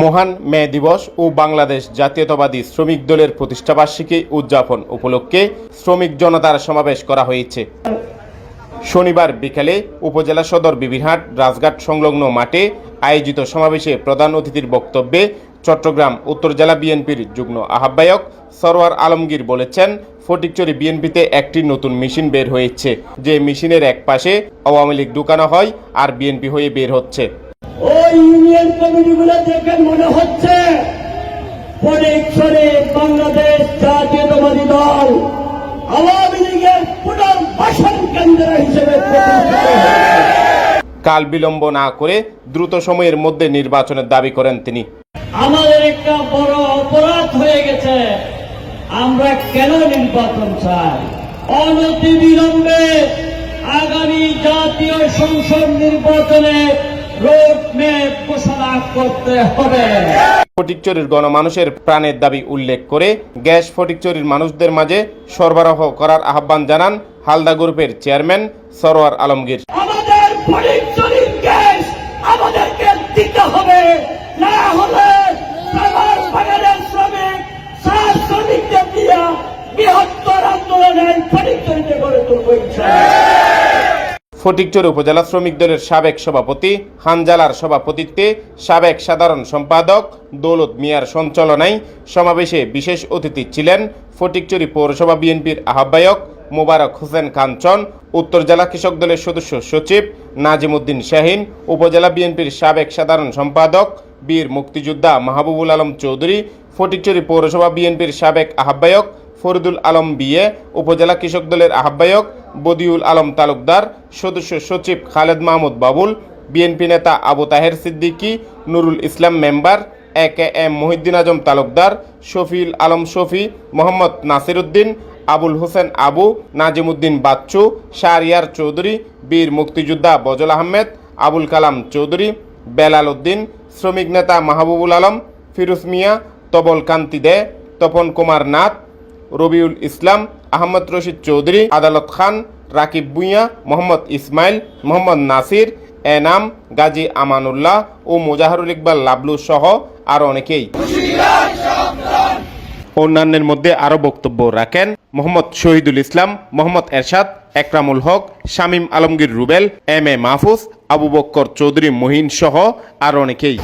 মহান মে দিবস ও বাংলাদেশ জাতীয়তাবাদী শ্রমিক দলের প্রতিষ্ঠাবার্ষিকী উদযাপন উপলক্ষে শ্রমিক জনতার সমাবেশ করা হয়েছে। শনিবার বিকালে উপজেলা সদর বিবিহাট রাজঘাট সংলগ্ন মাঠে আয়োজিত সমাবেশে প্রধান অতিথির বক্তব্যে চট্টগ্রাম উত্তর জেলা বিএনপির যুগ্ম আহ্বায়ক সরোয়ার আলমগীর বলেছেন, ফটিকচুরি বিএনপিতে একটি নতুন মেশিন বের হয়েছে। যে মেশিনের এক পাশে আওয়ামী লীগ ঢুকানো হয় আর বিএনপি হয়ে বের হচ্ছে। ওই ইউনিয়ন কমিটিগুলো দেখে মনে হচ্ছে। পরীক্ষণে বাংলাদেশ জাতীয়তাবাদী দল আওয়ামী লীগের পুনর্বাসন কেন্দ্র হিসেবে কাল বিলম্ব না করে দ্রুত সময়ের মধ্যে নির্বাচনের দাবি করেন তিনি। আমাদের একটা বড় অপরাধ হয়ে গেছে। আমরা কেন নির্বাচন চাই? অনতি বিলম্বে আগামী জাতীয় সংসদ নির্বাচনে ম্যাপ ঘোষণা করতে হবে। ফটিকচুরির গণমানুষের প্রাণের দাবি উল্লেখ করে গ্যাস ফটিকচুরির মানুষদের মাঝে সরবরাহ করার আহ্বান জানান হালদা গ্রুপের চেয়ারম্যান সরোয়ার আলমগীর। আমাদের পরিচয়ের গ্যাস আমাদেরকে দিতে হবে। না হলে সাভার বাগানের শ্রমিক সার শ্রমিকদের দিয়া বৃহত্তর আন্দোলনের পরিচয়তে গড়ে তুলব ফটিকচুর উপজেলা শ্রমিক দলের সাবেক সভাপতি, হানজালার সভাপতিত্বে সাবেক সাধারণ সম্পাদক দৌলত মিয়ার সঞ্চালনায় সমাবেশে বিশেষ অতিথি ছিলেন ফটিকচুরি পৌরসভা বিএনপির আহ্বায়ক মোবারক হোসেন কাঞ্চন উত্তর জেলা কৃষক দলের সদস্য সচিব নাজিমুদ্দিন শাহিন, উপজেলা বিএনপির সাবেক সাধারণ সম্পাদক বীর মুক্তিযোদ্ধা মাহবুবুল আলম চৌধুরী, ফটিকচুরি পৌরসভা বিএনপির সাবেক আহ্বায়ক ফরিদুল আলম বিয়ে উপজেলা কৃষক দলের আহ্বায়ক বদিউল আলম তালুকদার, সদস্য সচিব খালেদ মাহমুদ বাবুল, বিএনপি নেতা Abu Taher Siddiqui, Nurul Islam member A K M Mohiddin Azam Talukdar, Shafiul Alam Shafi, Mohammad Nasiruddin, Abul Hossain Abu, Nazimuddin Bachchu, Shahriar Chowdhury, বীর মুক্তিযোদ্ধা বজল আহমেদ, আবুল কালাম চৌধুরী, বেলাল উদ্দিন, শ্রমিক নেতা মাহবুবুল আলম, ফিরোজ মিয়া তবল কান্তি দে, তপন কুমার নাথ, রবিউল ইসলাম আহমদ রশিদ চৌধুরী, আদালত খান, রাকিব ভুঁইয়া, মোহাম্মদ ইসমাইল, মোহাম্মদ নাসির, এনাম, গাজী আমানুল্লাহ ও মোজাহারুল ইকবাল লাবলু সহ আরও অনেকেই। অন্যান্যের মধ্যে আরও বক্তব্য রাখেন মোহাম্মদ শহীদুল ইসলাম, মোহাম্মদ এরশাদ, একরামুল হক, শামীম আলমগীর রুবেল, এম এ মাহফুজ, আবু বক্কর চৌধুরী মহিন সহ আরও অনেকেই।